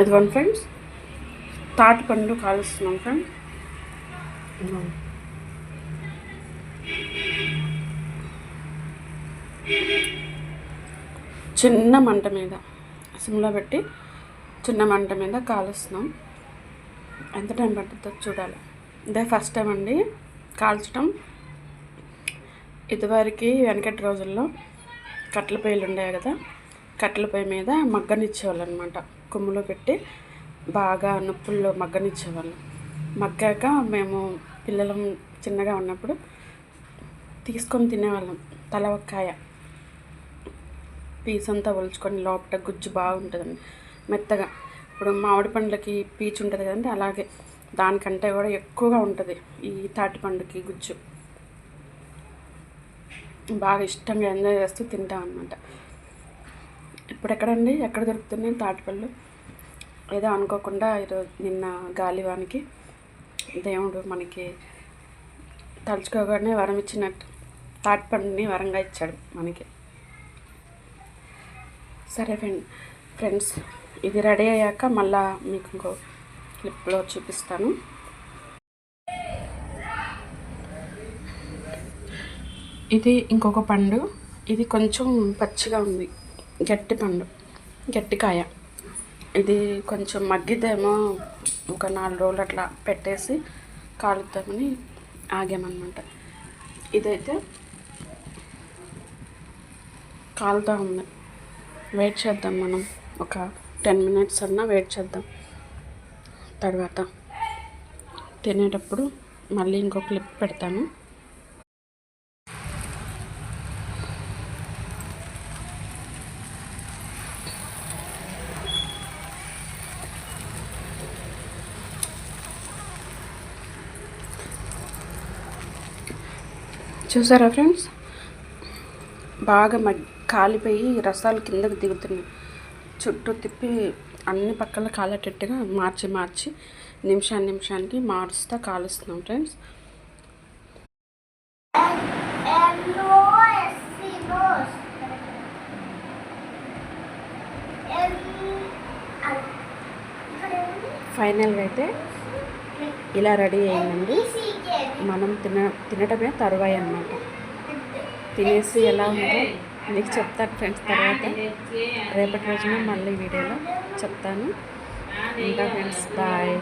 ఇదిగోండి ఫ్రెండ్స్ తాటి పండు కాలుస్తున్నాం ఫ్రెండ్స్ చిన్న మంట మీద సిమ్లో పెట్టి చిన్న మంట మీద కాలుస్తున్నాం. ఎంత టైం పడుతుందో చూడాలి. ఇదే ఫస్ట్ టైం అండి. కాల్చడం ఇదివరకు వెనకటి రోజుల్లో కట్టెల పొయ్యిలు ఉండేవి కదా. కట్టెల పొయ్యి మీద మగ్గనిచ్చేవాళ్ళు అనమాట కొమ్ములో పెట్టి బాగా నొప్పుల్లో మగ్గనిచ్చేవాళ్ళు. మగ్గాక మేము పిల్లలం చిన్నగా ఉన్నప్పుడు తీసుకొని తినేవాళ్ళం. తల ఒక్కాయ. పీస్ అంతా ఒలుచుకొని లోపల గుజ్జు బాగుంటుందండి మెత్తగా. ఇప్పుడు మామిడి పండ్లకి పీచు ఉంటుంది కదండి అలాగే. దానికంటే కూడా ఎక్కువగా ఉంటుంది ఈ తాటి పండుకి గుజ్జు. బాగా ఇష్టంగా ఎంజాయ్ చేస్తూ తింటాం అనమాట ఇప్పుడు ఎక్కడండి ఎక్కడ దొరుకుతున్నాయి? తాటిపళ్ళు. ఏదో అనుకోకుండా ఈరోజు నిన్న గాలివానికి దేవుడు మనకి తలుచుకోగానే వరం ఇచ్చినట్టు. తాటిపండుని వరంగా ఇచ్చాడు మనకి. సరే ఫ్రెండ్ ఫ్రెండ్స్ ఇది రెడీ అయ్యాక మళ్ళా మీకు ఇంకో క్లిప్లో చూపిస్తాను. ఇది ఇంకొక పండు. ఇది కొంచెం పచ్చిగా ఉంది. గట్టి పండు గట్టికాయ ఇది కొంచెం మగ్గిద్దేమో ఒక నాలుగు రోజులు అట్లా పెట్టేసి కాలుద్దామని ఆగామన్నమాట. ఇదైతే కాలుతా ఉంది. వెయిట్ చేద్దాం మనం. ఒక టెన్ మినిట్స్ అన్నా వెయిట్ చేద్దాం. తర్వాత తినేటప్పుడు మళ్ళీ ఇంకో క్లిప్ పెడతాను. చూసారా ఫ్రెండ్స్? బాగా మగ్ కాలిపోయి రసాలు కిందకి దిగుతున్నాయి. చుట్టూ తిప్పి అన్ని పక్కల కాలేటట్టుగా మార్చి మార్చి నిమిషాన్ని నిమిషానికి మారుస్తా కాలుస్తున్నాం ఫ్రెండ్స్. ఫైనల్గా అయితే ఇలా రెడీ అయిందండి. మనం తిన తినటమే తరువాయి అన్నమాట. తినేసి ఎలా ఉందో మీకు చెప్తాను ఫ్రెండ్స్ తర్వాత. రేపటి రోజున మళ్ళీ వీడియోలో చెప్తాను. ఇంకా ఫ్రెండ్స్ బాయ్.